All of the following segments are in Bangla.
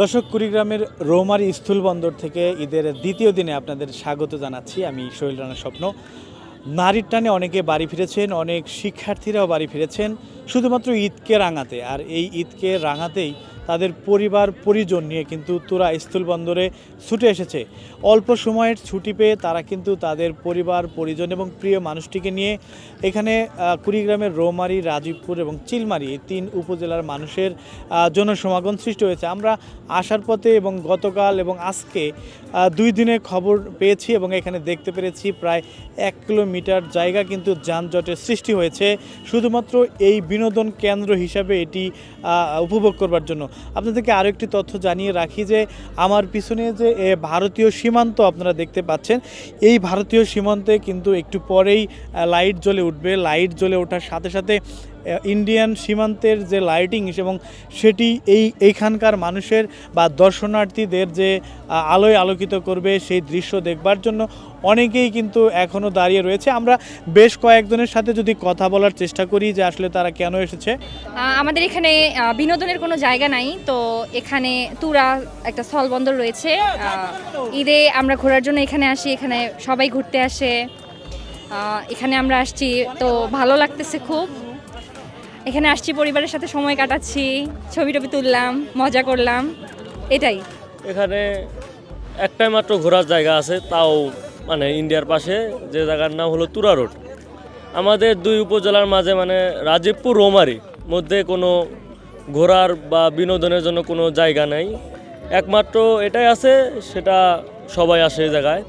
দর্শক, কুড়িগ্রামের স্থূল বন্দর থেকে ঈদের দ্বিতীয় দিনে আপনাদের স্বাগত জানাচ্ছি। আমি শৈল রানা স্বপ্ন। নারীর টানে অনেকে বাড়ি ফিরেছেন, অনেক শিক্ষার্থীরাও বাড়ি ফিরেছেন, শুধুমাত্র ঈদকে রাঙাতে। আর এই ঈদকে রাঙাতেই তাদের পরিবার, পরিজন নিয়ে কিন্তু তোরা স্থূলবন্দরে ছুটে এসেছে। অল্প সময়ের ছুটি পেয়ে তারা কিন্তু তাদের পরিবার, পরিজন এবং প্রিয় মানুষটিকে নিয়ে এখানে কুড়িগ্রামের রৌমারী, রাজীবপুর এবং চিলমারি তিন উপজেলার মানুষের জনসমাগম সৃষ্টি হয়েছে। আমরা আসার পথে এবং গতকাল এবং আজকে দুই দিনে খবর পেয়েছি এবং এখানে দেখতে পেরেছি প্রায় এক কিলোমিটার জায়গা কিন্তু যানজটের সৃষ্টি হয়েছে। শুধুমাত্র এই বিনোদন কেন্দ্র হিসাবে এটি উপভোগ করবার জন্য। আপনাদেরকে আরও একটি তথ্য জানিয়ে রাখি যে, আমার পিছনে যে ভারতীয় সীমান্ত আপনারা দেখতে পাচ্ছেন, এই ভারতীয় সীমান্তে কিন্তু একটু পরেই লাইট জ্বলে উঠবে। লাইট জ্বলে ওঠার সাথে সাথে ইন্ডিয়ান সীমান্তের যে লাইটিং এবং সেটি এই, এইখানকার মানুষের বা দর্শনার্থীদের যে আলোয় আলোকিত করবে সেই দৃশ্য দেখবার জন্য অনেকেই কিন্তু এখনও দাঁড়িয়ে রয়েছে। আমরা বেশ কয়েকজনের সাথে যদি কথা বলার চেষ্টা করি যে আসলে তারা কেন এসেছে। আমাদের এখানে বিনোদনের কোনো জায়গা নাই, তো এখানে তুরা একটা স্থলবন্দর রয়েছে। ঈদে আমরা ঘোরার জন্য এখানে আসি, এখানে সবাই ঘুরতে আসে। এখানে আমরা আসছি, তো ভালো লাগতেছে খুব। এখানে আসছি, পরিবারের সাথে সময় কাটাচ্ছি, ছবি টবি তুললাম, মজা করলাম। এটাই। এখানে একটাই মাত্র ঘোরার জায়গা আছে, তাও মানে ইন্ডিয়ার পাশে, যে জায়গার নাম হলো তুরা রোড। আমাদের দুই উপজেলার মাঝে মানে রাজীবপুর, রোমারি মধ্যে কোনো ঘোরার বা বিনোদনের জন্য কোনো জায়গা নেই। একমাত্র এটাই আছে, সেটা সবাই আসে এই জায়গায়।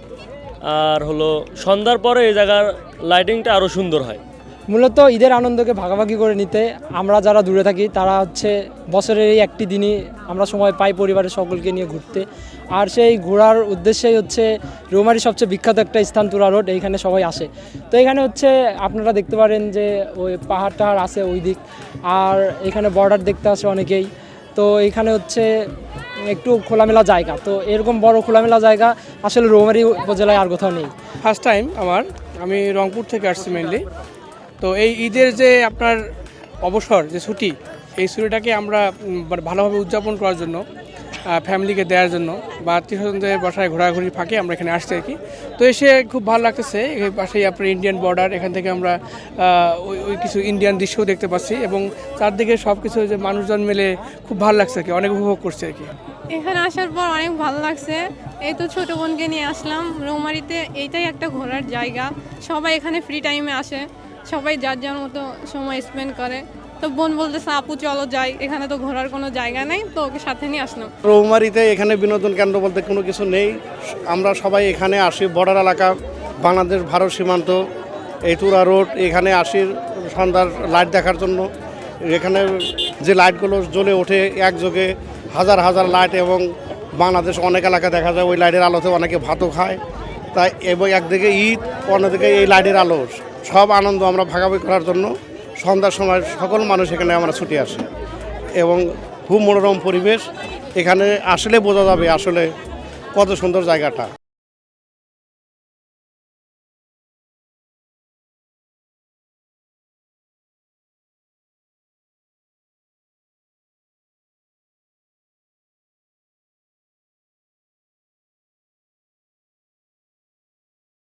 আর হলো সন্ধ্যার পরে এই জায়গার লাইটিংটা আরও সুন্দর হয়। মূলত ঈদের আনন্দকে ভাগাভাগি করে নিতে আমরা যারা দূরে থাকি, তারা হচ্ছে বছরের এই একটি দিনই আমরা সময় পাই পরিবারের সকলকে নিয়ে ঘুরতে। আর সেই ঘোরার উদ্দেশ্যেই হচ্ছে রৌমারি সবচেয়ে বিখ্যাত একটা স্থান তুরা রোড, এইখানে সবাই আসে। তো এখানে হচ্ছে আপনারা দেখতে পারেন যে ওই পাহাড় টাহাড় আছে ওই দিক, আর এখানে বর্ডার দেখতে আসে অনেকেই। তো এখানে হচ্ছে একটু খোলামেলা জায়গা, তো এরকম বড় খোলামেলা জায়গা আসলে রৌমারি উপজেলায় আর কোথাও নেই। ফার্স্ট টাইম আমার, আমি রংপুর থেকে আসছি মেনলি তো এই ঈদের যে আপনার অবসর, যে ছুটি, এই ছুটিটাকে আমরা ভালোভাবে উদযাপন করার জন্য ফ্যামিলিকে দেওয়ার জন্য, বা আত্মীয় স্বজনদের বাসায় ঘোরাঘুরি ফাঁকে আমরা এখানে আসছি আর কি। তো এসে খুব ভালো লাগতেছে, এই পাশেই আপনার ইন্ডিয়ান বর্ডার এখান থেকে আমরা ওই ওই কিছু ইন্ডিয়ান দৃশ্যও দেখতে পাচ্ছি এবং চারদিকে সব কিছু যে মানুষজন মিলে খুব ভালো লাগছে আর কি, অনেক উপভোগ করছে আর কি। এখানে আসার পর অনেক ভালো লাগছে। এই তো ছোটো বোনকে নিয়ে আসলাম, রৌমারিতে, এইটাই একটা ঘোরার জায়গা। সবাই এখানে ফ্রি টাইমে আসে। সবাই যার যার মতো সময় স্পেন্ড করে। তো বোন বলতেছে, আপু, চলো যাই। এখানে তো ঘোরার কোনো জায়গা নেই, তো ওকে সাথে নিয়ে আসলাম। রৌমারিতে এখানে বিনোদন কেন্দ্র বলতে কোনো কিছু নেই। আমরা সবাই এখানে আসি, বর্ডার এলাকা, বাংলাদেশ, ভারত সীমান্ত, এই তুরা রোড, এখানে আসি সন্ধ্যার লাইট দেখার জন্য। এখানে যে লাইটগুলো জ্বলে ওঠে একযোগে, হাজার হাজার লাইট এবং বাংলাদেশ অনেক এলাকা দেখা যায়, ওই লাইটের আলোতে অনেকে ভাতও খায়। তাই এবং একদিকে ঈদ, অন্যদিকে এই লাইটের আলো। সব আনন্দ আমরা ভাগাভাগি করার জন্য সন্ধ্যার সময় সকল মানুষ এখানে আমরা ছুটে আসি। এবং খুব মনোরম পরিবেশ। এখানে আসলে বোঝা যাবে আসলে কত সুন্দর জায়গাটা।